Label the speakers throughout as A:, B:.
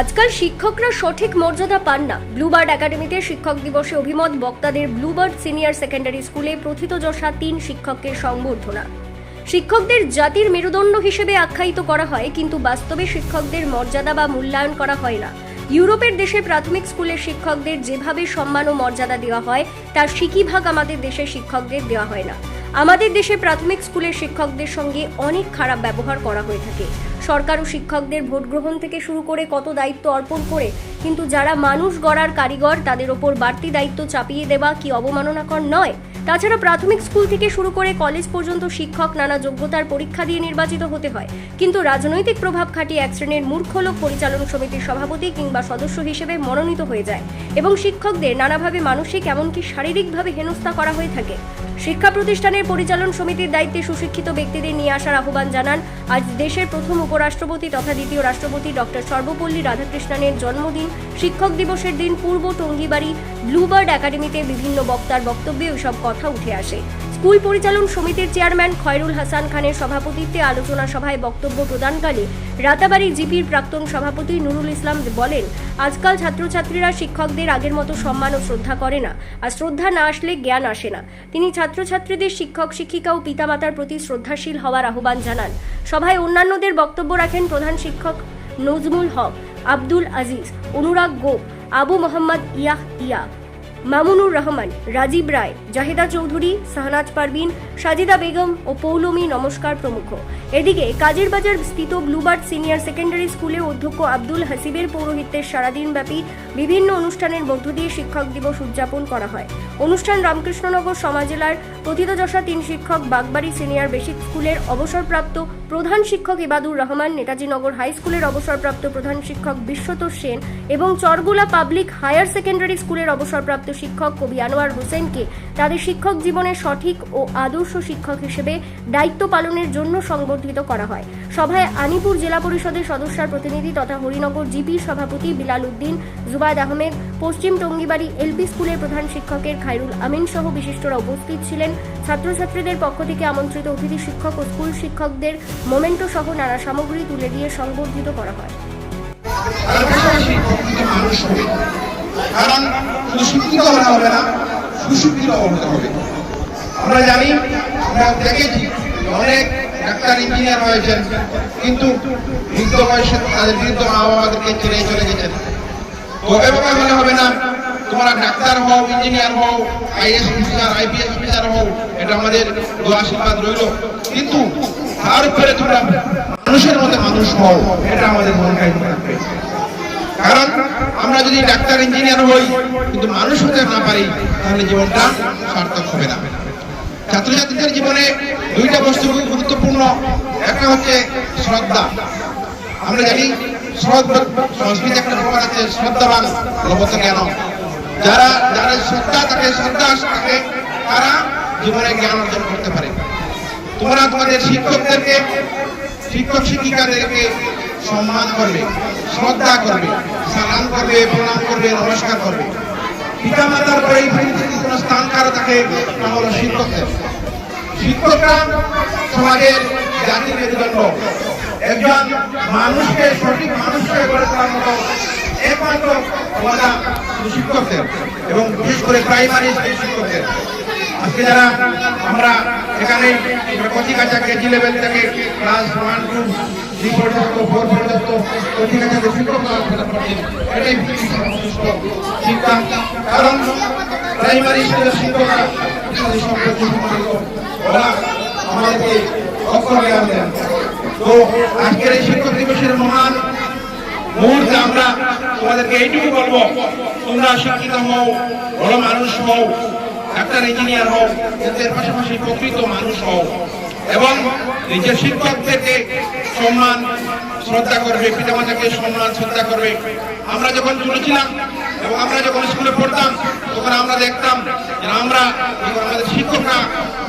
A: আজকাল শিক্ষকরা সঠিক মর্যাদা পান না। ব্লুবার্ড একাডেমিতে শিক্ষক দিবসে অভিমত, বক্তাদের ব্লুবার্ড সিনিয়র সেকেন্ডারি স্কুলে প্রথিতযশা তিন শিক্ষককে সংবর্ধনা। শিক্ষকদের জাতির মেরুদণ্ড হিসেবে আখ্যায়িত করা হয়, কিন্তু বাস্তবে শিক্ষকদের মর্যাদা বা মূল্যায়ন করা হয় না। ইউরোপের দেশে প্রাথমিক স্কুলের শিক্ষকদের যেভাবে সম্মান ও মর্যাদা দেওয়া হয়, তার সিকি ভাগ আমাদের দেশের শিক্ষকদের দেওয়া হয় না। আমাদের দেশে প্রাথমিক স্কুলের শিক্ষকদের সঙ্গে অনেক খারাপ ব্যবহার করা হয়ে থাকে। সরকার ও শিক্ষকদের ভোট গ্রহণ থেকে শুরু করে কত দায়িত্ব অর্পণ করে, কিন্তু যারা মানুষ গড়ার কারিগর, তাদের ওপর বাড়তি দায়িত্ব চাপিয়ে দেওয়া কি অবমাননাকর নয়? তাছাড়া প্রাথমিক স্কুল থেকে শুরু করে কলেজ পর্যন্ত শিক্ষক নানা যোগ্যতার পরীক্ষা দিয়ে নির্বাচিত হতে হয়। কিন্তু রাজনৈতিক প্রভাব খাটিয়ে এক শ্রেণির মূর্খ লোক পরিচালন সমিতির সভাপতি কিংবা সদস্য হিসেবে মনোনীত হয়ে যায় এবং শিক্ষকদের নানাভাবে মানসিক এমনকি শারীরিকভাবে হেনস্থা করা হয়ে থাকে। শিক্ষা প্রতিষ্ঠানের পরিচালন সমিতির দায়িত্বে সুশিক্ষিত ব্যক্তিদের নিয়ে আসার আহ্বান জানান আজ দেশের প্রথম উপরাষ্ট্রপতি তথা দ্বিতীয় রাষ্ট্রপতি ডক্টর সর্বপল্লী রাধাকৃষ্ণনের জন্মদিন, শিক্ষক দিবসের দিন পূর্ব টঙ্গিবাড়ি ব্লুবার্ড একাডেমিতে বিভিন্ন বক্তার বক্তব্যে ওইসব কথা উঠে আসে। স্কুল পরিচালন সমিতির চেয়ারম্যান খয়রুল হাসান খানের সভাপতিত্বে আলোচনা সভায় বক্তব্য প্রদানকালে রাতাবাড়ি জিপির প্রাক্তন সভাপতি নুরুল ইসলাম বলেন, আজকাল ছাত্রছাত্রীরা শিক্ষকদের আগের মতো সম্মান ও শ্রদ্ধা করে না, আর শ্রদ্ধা না আসলে জ্ঞান আসে না। তিনি ছাত্রছাত্রীদের শিক্ষক, শিক্ষিকা ও পিতামাতার প্রতি শ্রদ্ধাশীল হওয়ার আহ্বান জানান। সভায় অন্যান্যদের বক্তব্য রাখেন প্রধান শিক্ষক নজমুল হক, আব্দুল আজিজ, অনুরাগ গোপ, আবু মোহাম্মদ ইয়াহ ইয়া মামুনুর রহমান, রাজীব রায়, জাহিদা চৌধুরী, শাহনাজ পারভিন, সাজিদা বেগম ও পৌলমী নমস্কার প্রমুখ। এদিকে কাজের বাজার স্থিত ব্লুবার্ড সিনিয়র সেকেন্ডারি স্কুলে অধ্যক্ষ আব্দুল হাসিবের পৌরোহিত্যের সারাদিনব্যাপী বিভিন্ন অনুষ্ঠানের মধ্য দিয়ে শিক্ষক দিবস উদযাপন করা হয়। অনুষ্ঠান রামকৃষ্ণনগর সমাজেলার প্রথিতযশা তিন শিক্ষক, বাগবাড়ি সিনিয়র বেসিক স্কুলের অবসরপ্রাপ্ত প্রধান শিক্ষক ইবাদুর রহমান, নেতাজিনগর হাই স্কুলের অবসরপ্রাপ্ত প্রধান শিক্ষক বিশ্বতোষ সেন এবং চরগোলা পাবলিক হায়ার সেকেন্ডারি স্কুলের অবসরপ্রাপ্ত শিক্ষক কবি আনোয়ার হোসেনকে তাদের শিক্ষক জীবনের সঠিক ও আদর্শ শিক্ষক হিসেবে দায়িত্ব পালনের জন্য সংবর্ধিত করা হয়। সভায় আনিপুর জেলা পরিষদের সদস্যার প্রতিনিধি তথা হরিনগর জিপির সভাপতি বিলাল উদ্দিন, জুবায়দ আহমেদ, পশ্চিম টঙ্গিবাড়ি এলপি স্কুলের প্রধান শিক্ষকের খায়রুল আমিন সহ বিশিষ্টরা উপস্থিত ছিলেন। ছাত্রছাত্রীদের পক্ষ থেকে আমন্ত্রিত অতিথি শিক্ষক ও স্কুল শিক্ষকদের মোমেন্টো সহ নানা সামগ্রী তুলে দিয়ে সংবর্ধিত করা হয়।
B: কারণ শুধু শিক্ষিত হলে হবে না, সুশিক্ষিত হতে হবে। আমরা জানি, আমরা দেখেছি অনেক ডাক্তার, ইঞ্জিনিয়ার হয়েছেন কিন্তু বৃদ্ধ বয়সে তাদের বৃদ্ধ মা বাবাদেরকে ছেড়ে চলে গেছেন। তবে বাবা হলে হবে না, তোমরা ডাক্তার হও, ইঞ্জিনিয়ার হও, আইএস অফিসার, আইপিএস অফিসার হও, এটা আমাদের আশীর্বাদ রইল। কিন্তু তার উপরে তোমরা মানুষের মধ্যে মানুষ হও, এটা আমাদের মনে রাখবে কারণ আমরা যদি ডাক্তার, ইঞ্জিনিয়ার হই, কিন্তু মানুষ হতে না পারি, তাহলে জীবনটা সার্থক হবে না। ছাত্রছাত্রীদের জীবনে দুইটা বস্তু খুব গুরুত্বপূর্ণ। একটা হচ্ছে শ্রদ্ধা। আমরা জানি সংস্কৃত একটা ব্যাপার আছে, শ্রদ্ধাবান লবত জ্ঞান যারা যারা শ্রদ্ধা থাকে শ্রদ্ধা থাকে, তারা জীবনে জ্ঞান অর্জন করতে পারে। তোমরা তোমাদের শিক্ষকদেরকে শিক্ষক শিক্ষিকাদেরকে সম্মান করবে, শ্রদ্ধা করবে, সালাম করবে, প্রণাম করবে, নমস্কার করবে। পিতা মাতার পরে এই পৃথিবীতে কোনো স্থান কারও থাকে, তা হলো শিক্ষকদের শিক্ষকরা সমাজের জাতির মেরুদণ্ড। একজন মানুষকে, সঠিক মানুষকে গড়ে তোলার মতো একমাত্র শুধু শিক্ষকদের এবং বিশেষ করে প্রাইমারি স্কুল শিক্ষকদের আজকে যারা আমরা এখানে কচি কাঁচা কেজি লেভেল থেকে ক্লাস ওয়ান টু ফোর পর্যন্ত কচি কাঁচা শিক্ষক পড়াশোনা এটাই শিক্ষা কারণ প্রাইমারি স্কুলের শিক্ষকরা সম্পর্কে ওরা আমাদেরকে অক্ষর দেন তো আজকের এই শিক্ষক দিবসের মহান মুহূর্তে আমরা তোমাদেরকে এইটুকু বলব, তোমরা শিক্ষিত হও বড় মানুষ হও, ডাক্তার, ইঞ্জিনিয়ার হও এর পাশাপাশি প্রকৃত মানুষ হও। এবং নিজের শিক্ষকদেরকে সম্মান, শ্রদ্ধা করবে, পিতামাতাকে সম্মান, শ্রদ্ধা করবে। আমরা যখন চলেছিলাম এবং আমরা যখন স্কুলে পড়তাম, তখন আমরা দেখতাম যে আমরা আমাদের শিক্ষকরা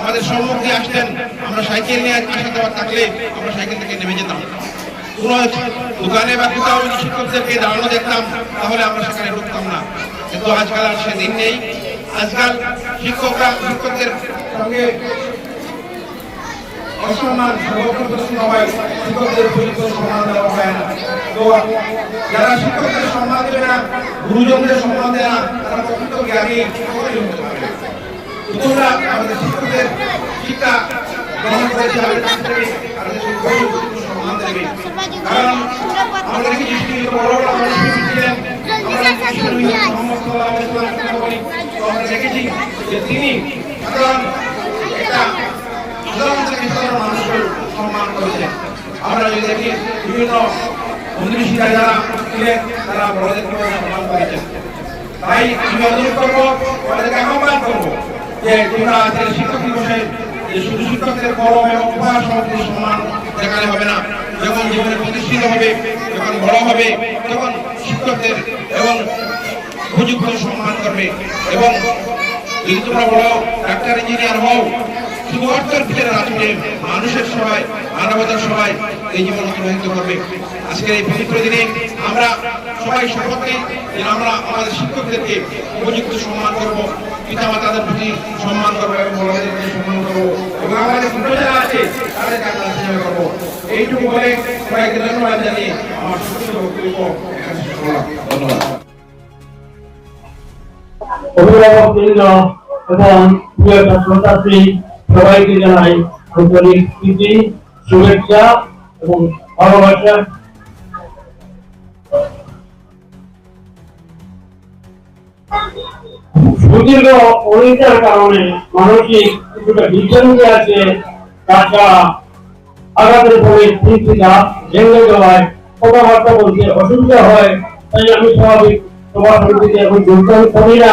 B: আমাদের সম্মুখ আসতেন। আমরা সাইকেল নিয়ে আসা দেওয়ার থাকলে আমরা সাইকেল থেকে নেমে যেতাম। কোন দোকানে বা কোথাও শিক্ষকদেরকে দাঁড়ানো দেখতাম, তাহলে আমরা সেখানে ঢুকতাম না। কিন্তু আজকাল আর সেদিন নেই। আজকাল শিক্ষকরা, শিক্ষকদের সঙ্গে অসম্মান সর্বপ্রদর্শন হয় শিক্ষকদের উপযুক্ত সম্মান দেওয়া হয় না। তো যারা শিক্ষকদের সম্মান দেবে না, গুরুজনদের সম্মান দেয় না, তারা প্রকৃত জ্ঞানী তোমরা আমাদের শিক্ষকদের শিক্ষা গ্রহণ করেছে আমাদের কাছ থেকে আমাদের শিক্ষকদের উপযুক্ত সম্মান দেবে। কারণ আমরা দেখি যে বড় বড় মানুষ ছিলেন আমরা দেখেছি যে তিনি সাধারণ একটা সাধারণ থেকে সাধারণ মানুষকে সম্মান করেছেন আমরা যদি দেখি, বিভিন্ন মন্ত্রীরা যারা ছিলেন, তারা বড়দেরকে সম্মান করেছেন। তাই আমি অনুরোধ করব তাদেরকে আহ্বান করব যে তোমরা আজকের শিক্ষক দিবসে যে শুধু শিক্ষকদের কলম এবং উপহার সমাপ্তি সম্মান দেখালে হবে না, যখন জীবনে প্রতিষ্ঠিত হবে, যখন বড় হবে, তখন শিক্ষকদের এবং উপযুক্ত সম্মান করবে। এবং যদি তোমরা বড় ডাক্তার, ইঞ্জিনিয়ার হও শুধু অর্থের ভিতরে মানুষের সবাই মানবতার সবাই এই জীবন অতিবাহিত করবে। আজকের এই পবিত্র দিনে আমরা সবাই শপথ নিই যে আমরা আমাদের শিক্ষকদেরকে উপযুক্ত সম্মান করব পিতা মাতাদের প্রতি সম্মান করব এবং বড়দের প্রতি সম্মান করব এবং আমাদের ছোট যারা আছে তাদেরকে আমরা সেবা করব। এইটুকু বলে সবাইকে ধন্যবাদ জানিয়ে আমার ছোট বক্তব্য এখানে শেষ করলাম। ধন্যবাদ।
C: অভিভাবকবৃন্দ এবং প্রিয় ছাত্রছাত্রী সবাইকে জানাই আন্তরিক প্রীতি, শুভেচ্ছা এবং ভালোবাসা। সুদীর্ঘ অনিতার কারণে মানসিক কিছুটা বিভ্রান্তি আছে। তাছাড়া আঘাতের ফলে ভেঙে যাওয়ায় কথাবার্তা বলতে অসুবিধা হয়, তাই আমি স্বাভাবিক এখন যোগদান করি না।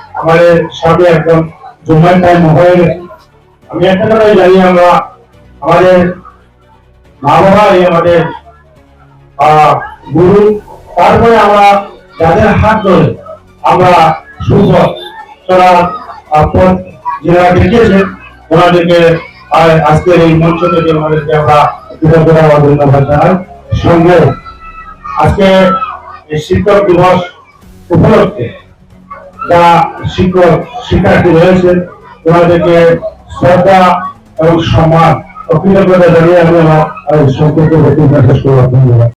D: আমাদের সামনে একদম জুমার টাইম হয়ে গেছে। আমি একটা কথাই জানি, আমরা আমাদের মা বাবাই আমাদের গুরু, তারপরে আমরা যাদের হাত ধরে আমরা যারা দেখিয়েছেন, ওনাদেরকে আজকের এই মঞ্চ থেকে ওনাদেরকে আমরা কৃতজ্ঞতা ধন্যবাদ জানাই। সঙ্গে আজকে এই শিক্ষক দিবস উপলক্ষে যা শিক্ষক, শিক্ষার্থী রয়েছেন তোমাদেরকে শ্রদ্ধা এবং সম্মান ও কৃতজ্ঞতা জানিয়ে আমি আমার সংক্ষিপ্ত বক্তব্য শেষ করলাম। ধন্যবাদ।